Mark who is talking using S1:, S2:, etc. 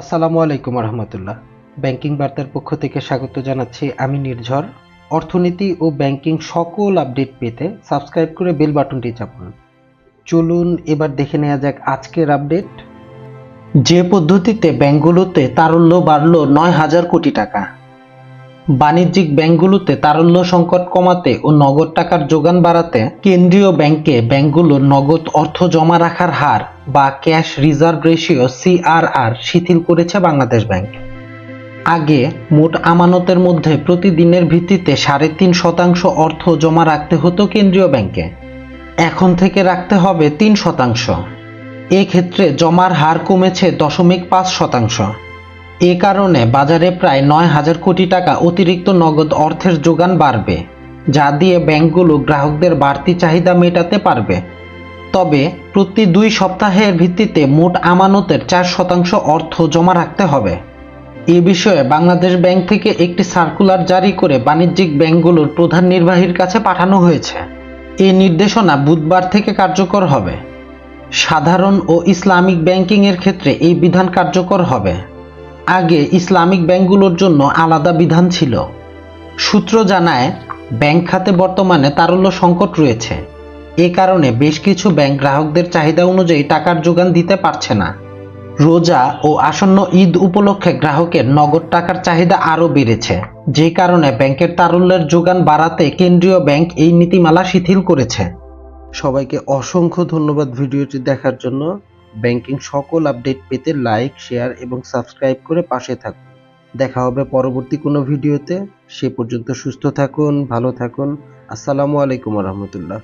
S1: আসসালামু আলাইকুম রহমতুল্লাহ ব্যাংকিং বার্তার পক্ষ থেকে স্বাগত জানাচ্ছি আমি নির্ঝর। অর্থনীতি ও ব্যাংকিং সকল আপডেট পেতে সাবস্ক্রাইব করে বেল বাটনটি চাপুন। চলুন এবার দেখে নেওয়া যাক আজকের আপডেট। যে পদ্ধতিতে ব্যাংকগুলোতে তারল্য বাড়ল নয় হাজার কোটি টাকা, বাণিজ্যিক ব্যাংকগুলোতে তারল্য সংকট কমাতে ও নগদ টাকার যোগান বাড়াতে কেন্দ্রীয় ব্যাংকে ব্যাংকগুলোর নগদ অর্থ জমা রাখার হার বা ক্যাশ রিজার্ভ রেশিও সিআরআর শিথিল করেছে বাংলাদেশ ব্যাংক। আগে মোট আমানতের মধ্যে প্রতিদিনের ভিত্তিতে সাড়ে তিন শতাংশ অর্থ জমা রাখতে হতো কেন্দ্রীয় ব্যাংকে। এখন থেকে রাখতে হবে তিন শতাংশ। এক্ষেত্রে জমার হার কমেছে দশমিক পাঁচ শতাংশ। এ কারণে বাজারে প্রায় নয় হাজার কোটি টাকা অতিরিক্ত নগদ অর্থের যোগান বাড়বে, যা দিয়ে ব্যাংকগুলো গ্রাহকদের বাড়তি চাহিদা মেটাতে পারবে। তবে প্রতি দুই সপ্তাহের ভিত্তিতে মোট আমানতের চার শতাংশ অর্থ জমা রাখতে হবে। এ বিষয়ে বাংলাদেশ ব্যাংক থেকে একটি সার্কুলার জারি করে বাণিজ্যিক ব্যাংকগুলোর প্রধান নির্বাহীর কাছে পাঠানো হয়েছে। এই নির্দেশনা বুধবার থেকে কার্যকর হবে। সাধারণ ও ইসলামিক ব্যাংকিংয়ের ক্ষেত্রে এই বিধান কার্যকর হবে। আগে ইসলামিক ব্যাংকগুলোর জন্য আলাদা বিধান ছিল। সূত্র জানায়, ব্যাংক খাতে বর্তমানে তারল্য সংকট রয়েছে। এ কারণে বেশ কিছু ব্যাংক গ্রাহকদের চাহিদা অনুযায়ী টাকার যোগান দিতে পারছে না। রোজা ও আসন্ন ঈদ উপলক্ষে গ্রাহকের নগদ টাকার চাহিদা আরও বেড়েছে, যে কারণে ব্যাংকের তারল্যের যোগান বাড়াতে কেন্দ্রীয় ব্যাংক এই নীতিমালা শিথিল করেছে। সবাইকে অসংখ্য ধন্যবাদ ভিডিওটি দেখার জন্য। ব্যাংকিং সকল আপডেট পেতে লাইক, শেয়ার এবং সাবস্ক্রাইব করে পাশে থাকুন। দেখা হবে পরবর্তী কোনো ভিডিওতে। সে পর্যন্ত সুস্থ থাকুন, ভালো থাকুন। আসসালামু আলাইকুম রহমতুল্লাহ।